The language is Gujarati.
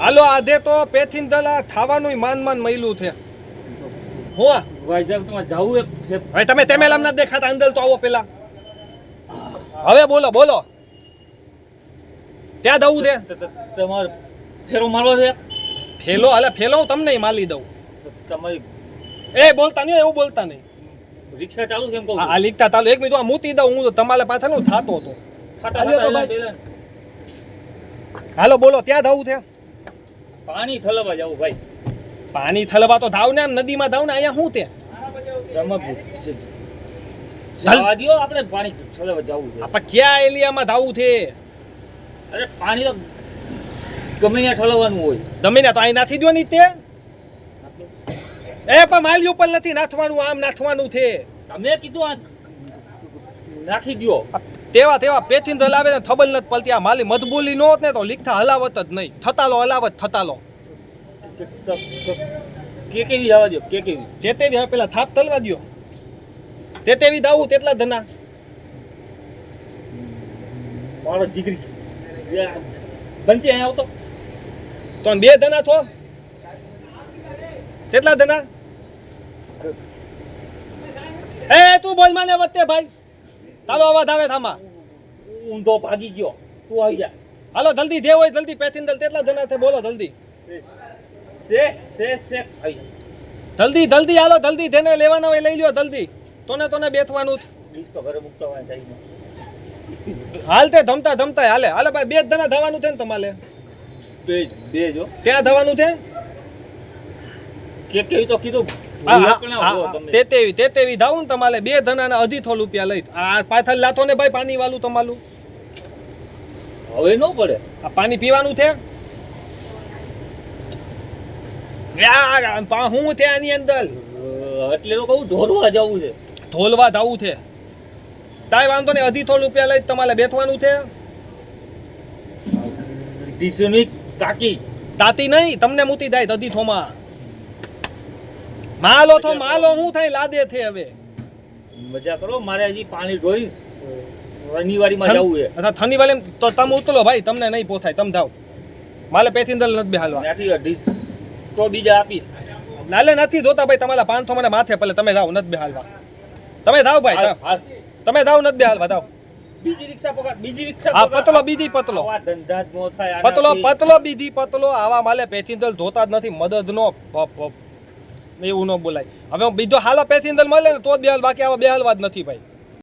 હાલો આધે તો પેથીન દલા થવાનું માન માન મયલું છે. હું ભાઈ હવે તમે તેમેલામ ના દેખાતા અંદર તો આવો પેલા. હવે બોલો બોલો. ત્યાં દઉં છે તમારે ફેરો મારવો છે ફેલો હાલે ફેલો હું તમને માલી દઉં. તમે તમારી એ બોલતા નહીં એવું બોલતા નહીં. રિક્ષા ચાલુ છે એમ કહું આ લીકતા તાલો એક મિનિટ આ મૂતી દઉં હું તો તમારે પાછળ હું થાતો હતો. હાલો બોલો ત્યાં થવું છે પાણી થલવા જાવ ભાઈ. પાણી થલવા તો ધાવ ને આમ નદીમાં ધાવ ને અહીંયા શું તે? આપણે પાણી થલવા જાવું છે. આપણે ક્યાં એલિયામાં ધાવું છે? અરે પાણી તો ગમે ત્યાં ઠલવાનું હોય. ગમે ને તો અહીં નાખી દો તે? એ પણ માલી ઉપર નથી નાથવાનું આમ નાથવાનું છે. તમે કીધું આ નાખી દ્યો. આ તેવા તેવા પેથીન હલાવે ને થબલ નથી પલતી આ માલી મધબૂલી નો હોત ને તો લીખતા હલાવત જ નહીં. થતાલો હલાવત થતાલો. લો કે- કે- કે કેવી જવા દ્યો કે કેવી? જે તેવી હવે પેલા થાપ તલવા દ્યો. તે તેવી દાવું તેટલા ધના. મારો જીગરી. બંચી અહીંયા આવતો. તો બે ધના થો. કેટલા ધના. એ તું બોલ માને વચ્ચે ભાઈ. તારો અવાજ આવે થામા. ઊંધો ભાગી ગયો. તું આવી જા. હાલો જલ્દી જે હોય જલ્દી પેથીન દલ તેટલા જણા છે બોલો જલ્દી. સે સે સે આવી જલ્દી જલ્દી હાલો જલ્દી જેને લેવાના હોય લઈ લ્યો જલ્દી. તોને તોને બેઠવાનું. ડીશ તો ઘરે મૂકતો હોય સાઈડમાં હાલ તે ધમતા ધમતા હાલે. હાલે ભાઈ બે જ ધના ધવાનું છે ને તમારે. બે બે જો ત્યાં ધવાનું છે? કે કેવી તો કીધું. તેવી તેવી ધાવું ને તમારે બે ધનાના રૂપિયા લઈ. આ પાછળ લાતો ને ભાઈ પાણી વાળું તમારું. હવે ન પડે. આ પાણી પીવાનું છે? આ, આ, પા- હું છે આની અંદર? એટલે તો કહું ઢોલવા જવું છે. ઢોલવા ધાવું છે. તાય વાંધો નહીં અઢી થો રૂપિયા લઈ તમારે બેઠવાનું છે? તાકી તાતી નહીં તમને મૂતી જાય અઢી થોમાં. માલો તો માલો હું થાય લાદે છે હવે. મજા કરો મારે હજી પાણી ઢોળી શનિવારીમાં જવું છે. અથવા થની તો તમે ઉતરો ભાઈ તમને નહીં પોથાય તમે જાઓ. માલે પેથિંદલ નથી બેહાલવા. ત્યાંથી તો બીજા આપીશ. લાલે નથી જોતા ભાઈ તમારા પાંચસો મને માથે પહેલે તમે જાઓ નથી બેહાલવા. તમે જાઓ ભાઈ. તમે જાઓ નથી બેહાલવા જાઓ. બીજી રિક્ષા પકડ બીજી રિક્ષા આ પતલો બીજી પતલો. ધંધા જ નો થાય પતલો પતલો બીજી પતલો આવા માલે પેથિંદલ ધોતા જ નથી મદદ નો એવું ન બોલાય. હવે બીજો હાલો અંદર મળે ને તો જ બેહાલ, બાકી આવા બેહાલવા જ નથી ભાઈ.